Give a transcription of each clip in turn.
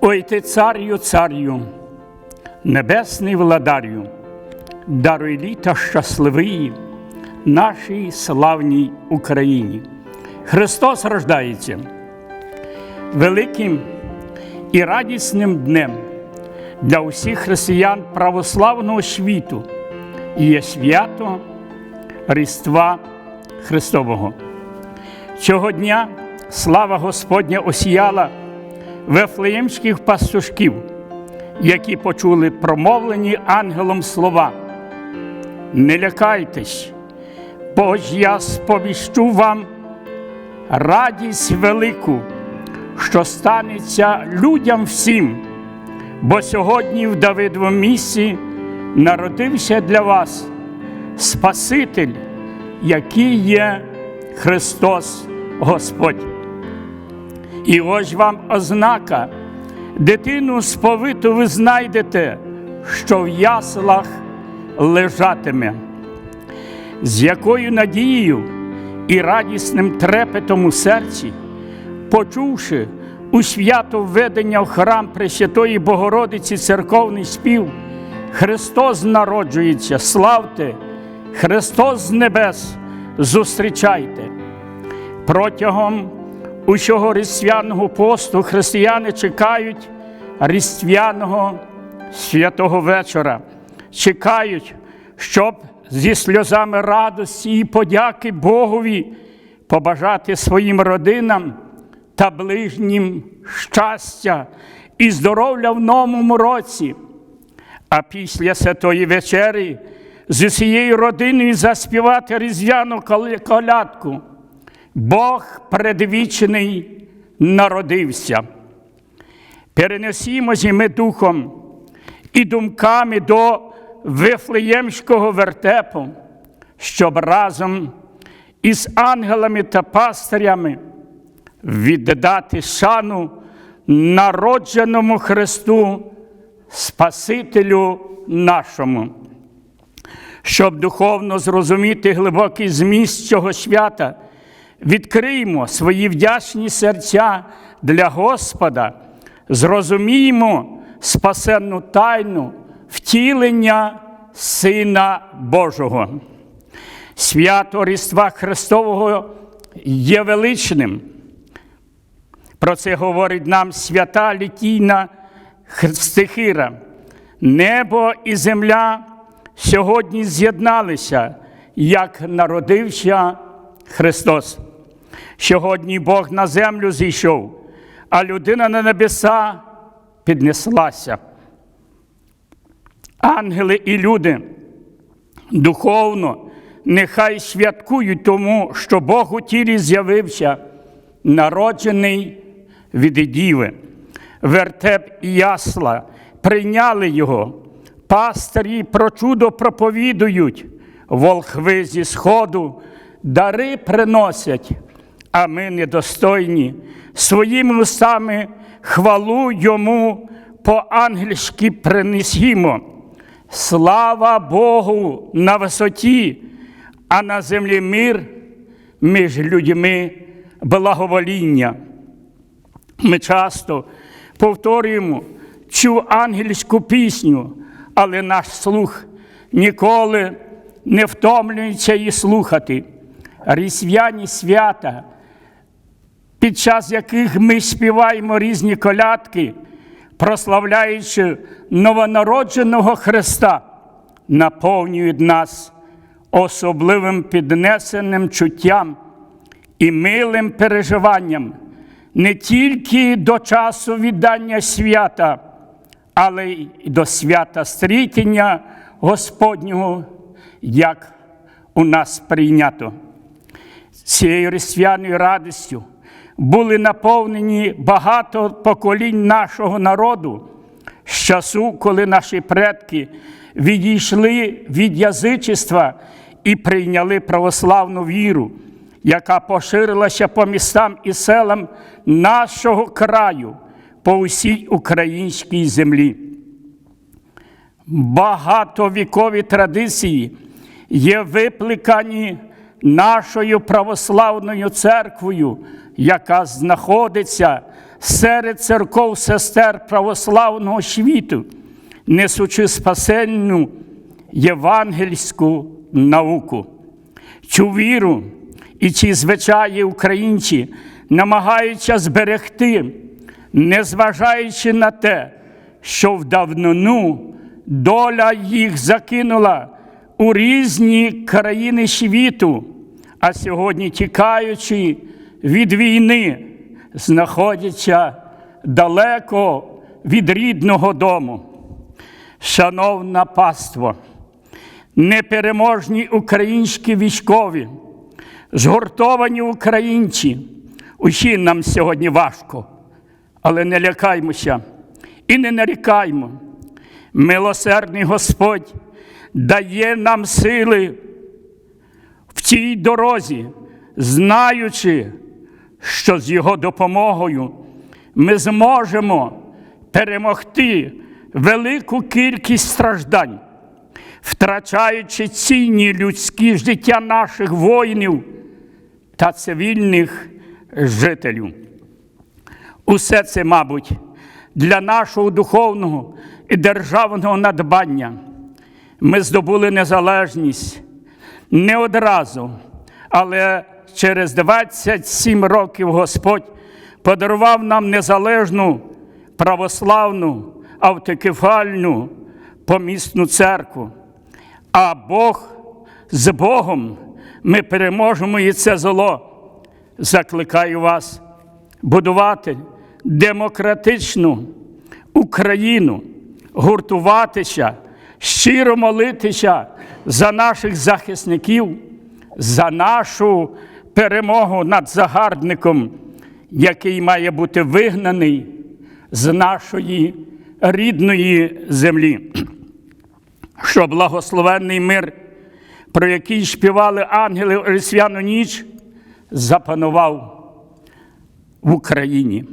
Ой ти царю, царю, небесний владарю, даруй літа щасливої нашій славній Україні. Христос рождається великим і радісним днем для усіх християн православного світу є свято Різдва Христового. Цього дня слава Господня осіяла вефлеємських пастушків, які почули промовлені ангелом слова. Не лякайтесь, бо ж я сповіщу вам радість велику, що станеться людям всім, бо сьогодні в Давидовому місці народився для вас Спаситель, який є Христос Господь. І ось вам ознака, дитину сповиту ви знайдете, що в яслах лежатиме, з якою надією і радісним трепетом у серці, почувши у свято введення в храм Пресвятої Богородиці церковний спів, Христос народжується, славте, Христос з небес, зустрічайте. Протягом усього різдвяного посту християни чекають різдвяного святого вечора, чекають, щоб зі сльозами радості і подяки Богові побажати своїм родинам та ближнім щастя і здоров'я в новому році. А після святої вечері з усією родиною заспівати різдвяну колядку. Бог предвічний народився. Перенесімося ми духом і думками до Вифлеємського вертепу, щоб разом із ангелами та пастирями віддати шану народженому Христу, Спасителю нашому. Щоб духовно зрозуміти глибокий зміст цього свята, відкриємо свої вдячні серця для Господа, зрозуміємо спасенну тайну втілення Сина Божого. Свято Різдва Христового є величним. Про це говорить нам свята літійна стихира. Небо і земля сьогодні з'єдналися, як народився Христос. Сьогодні Бог на землю зійшов, а людина на небеса піднеслася. Ангели і люди духовно нехай святкують тому, що Бог у тілі з'явився, народжений від Діви. Вертеп і ясла прийняли його, пастирі про чудо проповідують, волхви зі сходу дари приносять, а ми недостойні своїми устами хвалу йому по-ангельськи принесімо. Слава Богу на висоті, а на землі мир між людьми благовоління. Ми часто повторюємо цю ангельську пісню, але наш слух ніколи не втомлюється її слухати. Різдвяні свята, під час яких ми співаємо різні колядки, прославляючи новонародженого Христа, наповнюють нас особливим піднесеним чуттям і милим переживанням не тільки до часу віддання свята, але й до свята стрітення Господнього, як у нас прийнято. Цією різдвяною радістю були наповнені багато поколінь нашого народу з часу, коли наші предки відійшли від язичества і прийняли православну віру, яка поширилася по містам і селам нашого краю по усій українській землі. Багатовікові традиції є викликані нашою православною церквою, яка знаходиться серед церков сестер православного світу, несучи спасенну євангельську науку. Цю віру і ці звичаї українці намагаються зберегти, незважаючи на те, що в давнину доля їх закинула у різні країни світу, а сьогодні, тікаючи від війни, знаходяться далеко від рідного дому. Шановна паство, непереможні українські військові, згуртовані українці, усі нам сьогодні важко, але не лякаймося і не нарікаймо. Милосердний Господь дає нам сили в цій дорозі, знаючи, що з Його допомогою ми зможемо перемогти велику кількість страждань, втрачаючи цінні людські життя наших воїнів та цивільних жителів. Усе це, мабуть, для нашого духовного і державного надбання. Ми здобули незалежність не одразу, але через 27 років Господь подарував нам незалежну православну автокефальну помісну церкву. А Бог з Богом ми переможемо і це зло. Закликаю вас будувати демократичну Україну, гуртуватися, щиро молитися за наших захисників, за нашу перемогу над загарбником, який має бути вигнаний з нашої рідної землі. Що благословенний мир, про який співали ангели у різдвяну ніч, запанував в Україні.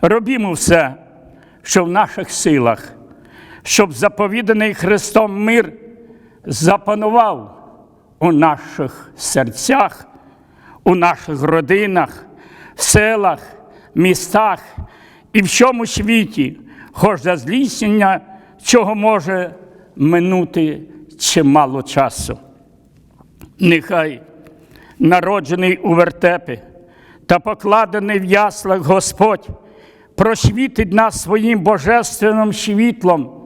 Робімо все, що в наших силах, щоб заповіданий Христом мир запанував у наших серцях, у наших родинах, селах, містах і в всьому світі, хоч за злісіння, чого може минути чимало часу. Нехай народжений у вертепі та покладений в яслах Господь просвітить нас своїм божественним світлом,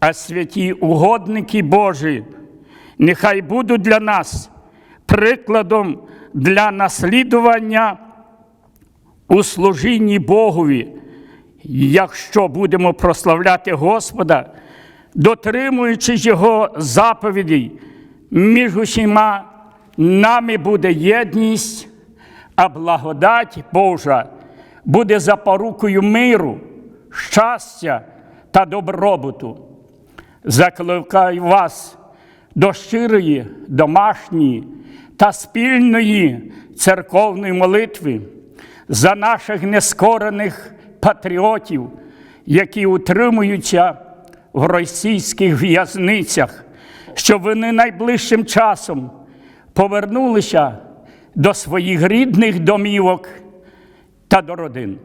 а святі угодники Божі, нехай будуть для нас прикладом для наслідування у служінні Богові, якщо будемо прославляти Господа, дотримуючись Його заповідей, між усіма нами буде єдність, а благодать Божа буде запорукою миру, щастя та добробуту. Закликаю вас до щирої, домашньої та спільної церковної молитви за наших нескорених патріотів, які утримуються в російських в'язницях, щоб вони найближчим часом повернулися до своїх рідних домівок та до родин.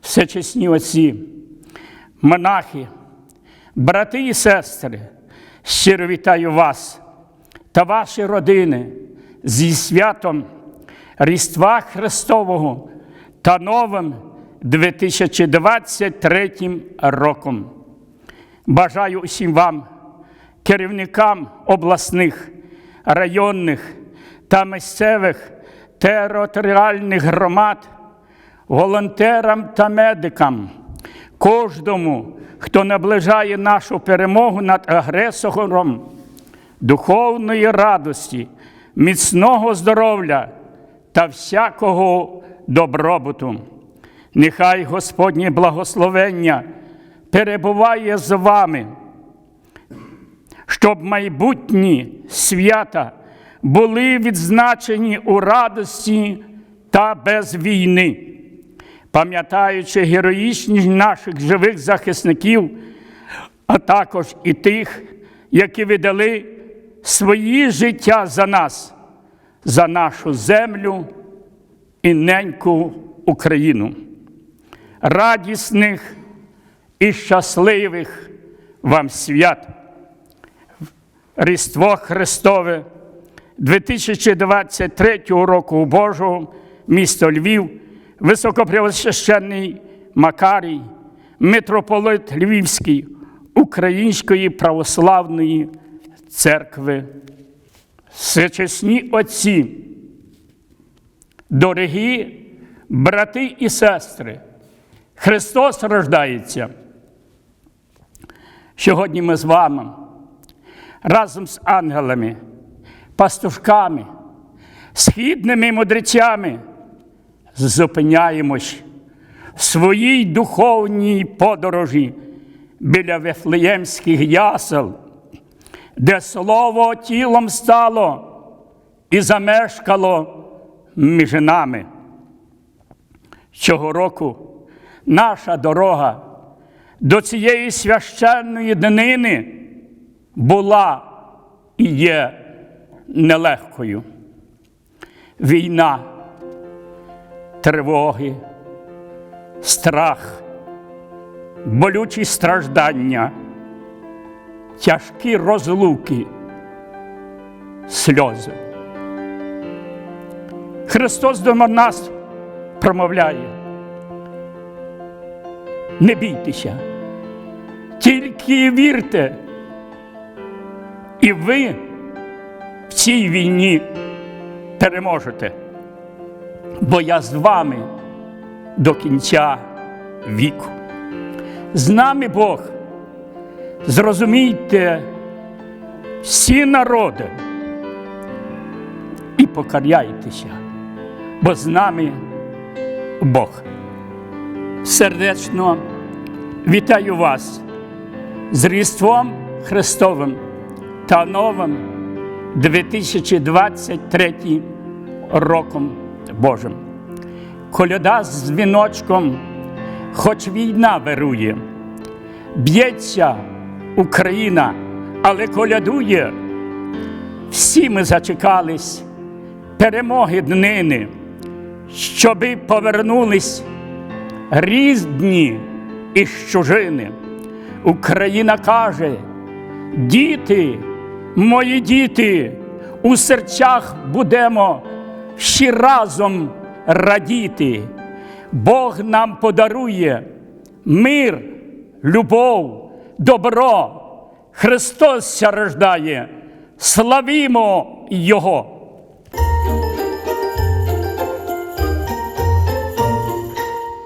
Всечесні отці, монахи, брати і сестри, щиро вітаю вас та ваші родини зі святом Різдва Христового та новим 2023 роком. Бажаю усім вам, керівникам обласних, районних та місцевих територіальних громад, волонтерам та медикам, кожному, хто наближає нашу перемогу над агресором, духовної радості, міцного здоров'я та всякого добробуту. Нехай Господнє благословення перебуває з вами, щоб майбутні свята були відзначені у радості та без війни, пам'ятаючи героїчність наших живих захисників, а також і тих, які видали свої життя за нас, за нашу землю і неньку Україну. радісних і щасливих вам свят. Різдво Христове 2023 року Божого, місто Львів, високопреосвященний Макарій, митрополит Львівський Української православної церкви. Всечесні отці, дорогі брати і сестри, Христос рождається. Сьогодні ми з вами разом з ангелами, пастушками, східними мудрецями зупиняємось в своїй духовній подорожі біля Вифлеємських ясел, де слово тілом стало і замешкало між нами. Цього року наша дорога до цієї священної днини була і є нелегкою. Війна, тривоги, страх, болючі страждання, тяжкі розлуки, сльози. Христос до нас промовляє. Не бійтеся, тільки вірте, і ви в цій війні переможете, бо я з вами до кінця віку. З нами Бог, зрозумійте всі народи і покаряйтеся, бо з нами Бог. Сердечно вітаю вас з Різдвом Христовим та новим 2023 роком Божим. Коляда з дзвіночком, хоч війна вирує, б'ється Україна, але колядує. Всі ми зачекались перемоги днини, щоби повернулись різні із чужини. Україна каже, діти, мої діти, у серцях будемо всі разом радіти. Бог нам подарує мир, любов, добро. Христос рождає, славімо Його!